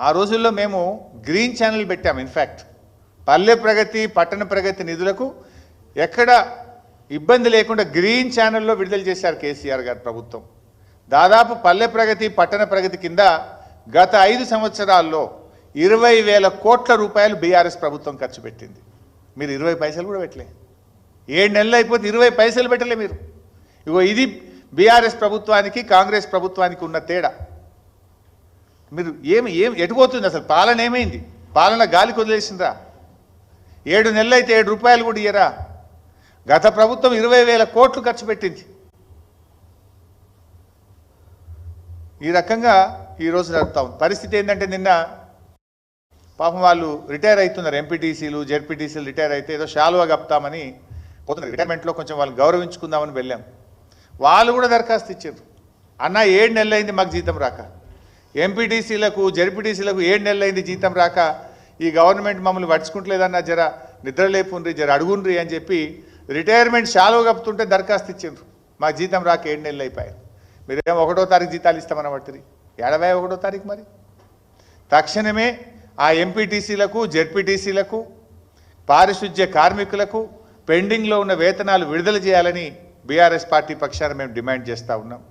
ఆ రోజుల్లో మేము గ్రీన్ ఛానల్ పెట్టాము ఇన్ఫ్యాక్ట్ పల్లె ప్రగతి పట్టణ ప్రగతి నిధులకు ఎక్కడ ఇబ్బంది లేకుండా గ్రీన్ ఛానల్లో విడుదల చేశారు కేసీఆర్ గారు ప్రభుత్వం. దాదాపు పల్లె ప్రగతి పట్టణ ప్రగతి కింద గత ఐదు సంవత్సరాల్లో ఇరవై వేల కోట్ల రూపాయలు బీఆర్ఎస్ ప్రభుత్వం ఖర్చు పెట్టింది. మీరు ఇరవై పైసలు కూడా పెట్టలే. ఏడు నెలలు అయిపోతే ఇరవై పైసలు పెట్టలే మీరు. ఇగో ఇది బీఆర్ఎస్ ప్రభుత్వానికి కాంగ్రెస్ ప్రభుత్వానికి ఉన్న తేడా. మీరు ఏమి ఏం ఎటుపోతుంది అసలు? పాలన ఏమైంది? పాలన గాలికి వదిలేసిందా ఏడు నెలలు అయితే ఏడు రూపాయలు కూడా ఇయ్యరా? గత ప్రభుత్వం ఇరవై వేల కోట్లు ఖర్చు పెట్టింది. ఈ రకంగా ఈరోజు నడుపుతాం పరిస్థితి ఏంటంటే నిన్న పాపం వాళ్ళు రిటైర్ అవుతున్నారు. ఎంపీటీసీలు జెడ్పీటీసీలు రిటైర్ అయితే ఏదో షాలువా కప్తామని పోతున్నారు. రిటైర్మెంట్లో కొంచెం వాళ్ళు గౌరవించుకుందామని వెళ్ళాం. వాళ్ళు కూడా దరఖాస్తు ఇచ్చారు. అన్న ఏడు నెలలు అయింది మాకు జీతం రాక. ఎంపీటీసీలకు జెడ్పీటీసీలకు ఏడు నెలలైంది జీతం రాక. ఈ గవర్నమెంట్ మమ్మల్ని పట్టించుకుంటలేదన్న జర నిద్రలేపుండ్రి జర అడుగుండ్రి అని చెప్పి రిటైర్మెంట్ శాలువ కప్పుతుంటే దరఖాస్తు ఇచ్చిండ్రు. మా జీతం రాక ఏడు నెలలు అయిపోయాయి. మీరేమో ఒకటో తారీఖు జీతాలు ఇస్తామని పడుతుంది ఏడవై ఒకటో తారీఖు మరి? తక్షణమే ఆ ఎంపీటీసీలకు జెడ్పీటీసీలకు పారిశుధ్య కార్మికులకు పెండింగ్లో ఉన్న వేతనాలు విడుదల చేయాలని బీఆర్ఎస్ పార్టీ పక్షాన మేము డిమాండ్ చేస్తూ ఉన్నాం.